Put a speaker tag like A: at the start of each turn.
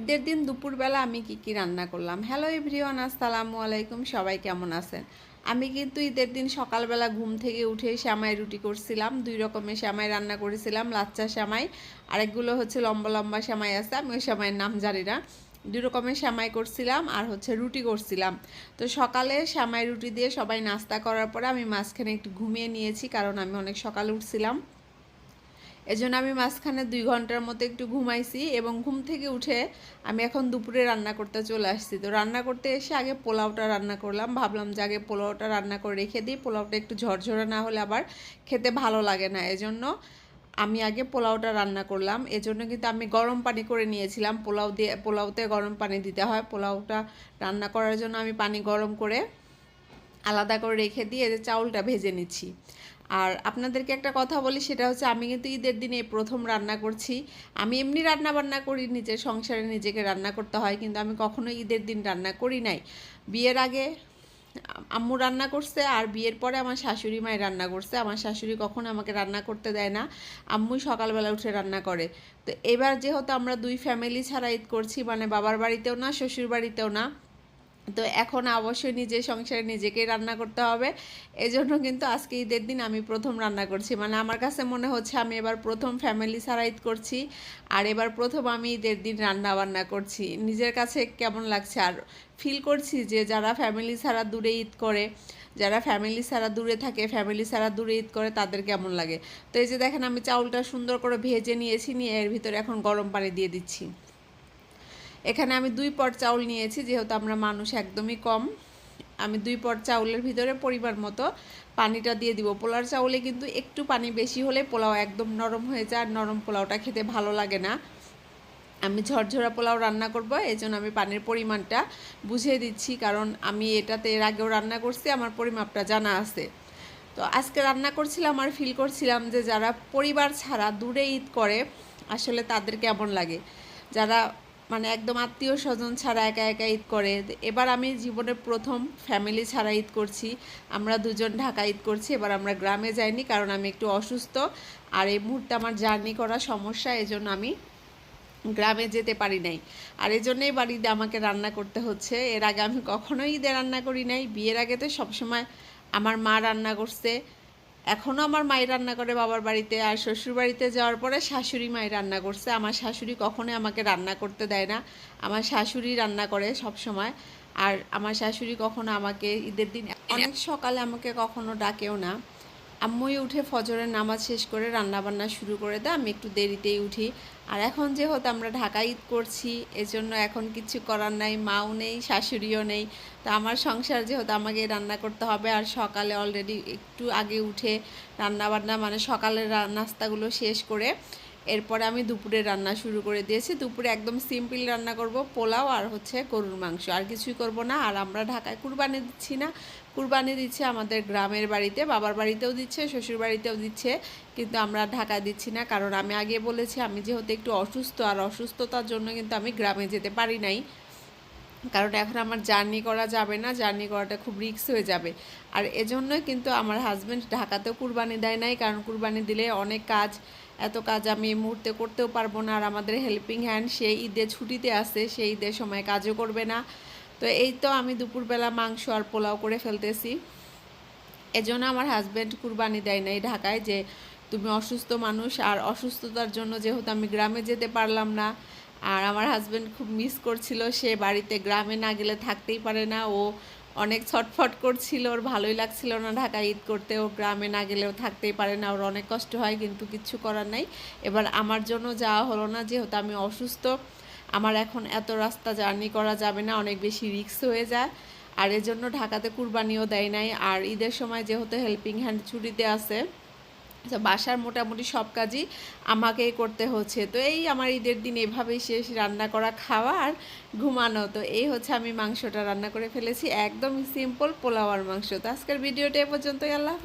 A: ঈদের দিন দুপুরবেলা আমি কি কি রান্না করলাম? হ্যালো এভরিওয়ান আসসালামু আলাইকুম, সবাই কেমন আছেন? আমি কিন্তু ঈদের দিন সকালবেলা ঘুম থেকে উঠে শ্যামাই রুটি করছিলাম, দুই রকমের শ্যামাই রান্না করেছিলাম, লাচ্চা শ্যামাই, আরেকগুলো হচ্ছে লম্বা লম্বা শ্যামাই আছে, আমি ওই শ্যামাইয়ের নাম জানি না। দুই রকমের শ্যামাই করছিলাম আর হচ্ছে রুটি করছিলাম। তো সকালে শ্যামাই রুটি দিয়ে সবাই নাস্তা করার পরে আমি মাঝখানে একটু ঘুমিয়ে নিয়েছি, কারণ আমি অনেক সকালে উঠছিলাম। এজন্য আমি মাঝখানে দুই ঘণ্টার মতো একটু ঘুমাইছি এবং ঘুম থেকে উঠে আমি এখন দুপুরে রান্না করতে চলে আসছি। তো রান্না করতে এসে আগে পোলাওটা রান্না করলাম। ভাবলাম যে আগে পোলাওটা রান্না করে রেখে দিই। পোলাওটা একটু ঝরঝরে না হলে আবার খেতে ভালো লাগে না। এজন্য আমি আগে পোলাওটা রান্না করলাম। এজন্য কিন্তু আমি গরম পানি করে নিয়েছিলাম। পোলাও দিয়ে, পোলাওতে গরম পানি দিতে হয়। পোলাওটা রান্না করার জন্য আমি পানি গরম করে আলাদা করে রেখে দিয়ে যে চাউলটা ভেজে নিচ্ছি। আর আপনাদেরকে একটা কথা বলি, সেটা হচ্ছে আমি কিন্তু ঈদের দিনে প্রথম রান্না করছি। আমি এমনি রান্না বান্না করি, নিজের সংসারে নিজেকে রান্না করতে হয়, কিন্তু আমি কখনো ঈদের দিন রান্না করি নাই। বিয়ের আগে আম্মু রান্না করছে, আর বিয়ের পরে আমার শাশুড়ি মাই রান্না করছে। আমার শাশুড়ি কখনো আমাকে রান্না করতে দেয় না। আম্মুই সকালবেলা উঠে রান্না করে। তো এবার যেহেতু আমরা দুই ফ্যামিলি ছাড়া ঈদ করছি মানে বাবার বাড়িতেও না শ্বশুর বাড়িতেও না তো এখন অবশ্যই নিজের সংসারে নিজেকেই রান্না করতে হবে। এজন্য কিন্তু আজকে ঈদের দিন আমি প্রথম রান্না করছি। মানে আমার কাছে মনে হচ্ছে আমি এবার প্রথম ফ্যামিলি ছাড়া ঈদ করছি আর এবার প্রথম আমি ঈদের দিন রান্না বান্না করছি। নিজের কাছে কেমন লাগছে? আর ফিল করছি যে যারা ফ্যামিলি ছাড়া দূরে ঈদ করে, যারা ফ্যামিলি ছাড়া দূরে থাকে ফ্যামিলি ছাড়া দূরে ঈদ করে, তাদের কেমন লাগে? তো এই যে দেখেন আমি চাউলটা সুন্দর করে ভেজে নিয়েছি, নিয়ে এর ভিতরে এখন গরম পানি দিয়ে দিচ্ছি। এখানে আমি দুই পট চাউল নিয়েছি, যেহেতু আমরা মানুষ একদমই কম। আমি দুই পট চাউলের ভিতরে পরিমাণ মতো পানিটা দিয়ে দিব। পোলার চাউলে কিন্তু একটু পানি বেশি হলে পোলাও একদম নরম হয়ে যায়, আর নরম পোলাওটা খেতে ভালো লাগে না। আমি ঝরঝরা পোলাও রান্না করব এই জন্য আমি পানির পরিমাণটা বুঝিয়ে দিচ্ছি, কারণ আমি এটাতে এর আগেও রান্না করছি, আমার পরিমাপটা জানা আছে। তো আজকে রান্না করছিলাম আর ফিল করছিলাম যে যারা পরিবার ছাড়া দূরে ঈদ করে, আসলে তাদের কেমন লাগে? যারা মানে একদম আত্মীয় স্বজন ছাড়া একা একা ঈদ করে। এবার আমি জীবনে প্রথম ফ্যামিলি ছাড়া ঈদ করছি। আমরা দুজন ঢাকা ঈদ করছি, এবার আমরা গ্রামে যাইনি কারণ আমি একটু অসুস্থ। আর এই মুহূর্তে আমার জার্নি করা সমস্যা, এজন্য আমি গ্রামে যেতে পারি নাই। আর এই জন্যই বাড়িতে আমাকে রান্না করতে হচ্ছে। এর আগে আমি কখনোই ঈদে রান্না করি নাই। বিয়ের আগে তো সবসময় আমার মা রান্না করছে। এখনও আমার মাই রান্না করে বাবার বাড়িতে আর শ্বশুর বাড়িতে যাওয়ার পরে শাশুড়ি মাই রান্না করছে। আমার শাশুড়ি কখনোই আমাকে রান্না করতে দেয় না। আমার শাশুড়ি রান্না করে সব সময় আর আমার শাশুড়ি কখনো আমাকে ঈদের দিন, অনেক সকালে আমাকে কখনো ডাকেও না। আম্মুই উঠে ফজরের নামাজ শেষ করে রান্নাবান্না শুরু করে দেয়, আমি একটু দেরিতেই উঠি। আর এখন যেহেতু আমরা ঢাকা ঈদ করছি, এজন্য এখন কিছু করার নাই, মাও নেই, শাশুড়িও নেই। তা আমার সংসার যেহেতু আমাকে রান্না করতে হবে, আর সকালে অলরেডি একটু আগে উঠে রান্নাবান্না মানে সকালের নাস্তাগুলো শেষ করে এরপরে আমি দুপুরে রান্না শুরু করে দিয়েছি। দুপুরে একদম সিম্পল রান্না করব, পোলাও আর হচ্ছে গরুর মাংস। আর কিছুই করব না। আর আমরা ঢাকায় কুরবানি দিচ্ছি না। কুরবানি দিচ্ছে আমাদের গ্রামের বাড়িতে, বাবার বাড়িতেও দিচ্ছে, শ্বশুর বাড়িতেও দিচ্ছে। কিন্তু আমরা ঢাকায় দিচ্ছি না। কারণ আমি আগে বলেছি, আমি যেহেতু একটু অসুস্থ, আর অসুস্থতার জন্য কিন্তু আমি গ্রামে যেতে পারি নাই। কারণ এখন আমার জার্নি করা যাবে না। জার্নি করাটা খুব রিস্ক হয়ে যাবে। আর এজন্যই কিন্তু আমার হাজব্যান্ড ঢাকাতেও কুরবানি দেয় নাই। কারণ কুরবানি দিলে অনেক কাজ এত কাজ আমি এই মুহূর্তে করতেও পারব না আর আমাদের হেল্পিং হ্যান্ড সেই ঈদে ছুটিতে আছে সেই ঈদের সময় কাজও করবে না। তো এই তো আমি দুপুরবেলা মাংস আর পোলাও করে ফেলতেছি। এজন্য আমার হাজব্যান্ড কুরবানি দেয় নাই ঢাকায় যে, তুমি অসুস্থ মানুষ আর অসুস্থতার জন্য যেহেতু আমি গ্রামে যেতে পারলাম না। আর আমার হাজব্যান্ড খুব মিস করছিল, সে বাড়িতে গ্রামে না গেলে থাকতেই পারে না। ও অনেক ছটফট করছিল, ওর ভালোই লাগছিল না ঢাকা ঈদ করতে, ও গ্রামে না গেলেও থাকতেই পারে না, ওর অনেক কষ্ট হয় কিন্তু কিচ্ছু করার নাই। এবার আমার জন্য যাওয়া হলো না, যেহেতু আমি অসুস্থ, আমার এখন এত রাস্তা জার্নি করা যাবে না, অনেক বেশি রিক্স হয়ে যায়। আর এজন্য ঢাকাতে কুরবানিও দেয় নাই, আর ঈদের সময় যেহেতু হেল্পিং হ্যান্ড ছুটিতে আছে বাসার মোটামুটি সব কাজই আমাকেই করতে হচ্ছে। তো এই আমার ঈদের দিন এভাবেই শেষ রান্না করা, খাওয়া আর ঘুমানো। তো এই হচ্ছে আমি মাংসটা রান্না করে ফেলেছি, একদম সিম্পল পোলাওয়ার মাংস। তো আজকের ভিডিওটা এ পর্যন্তই, আল্লাহ।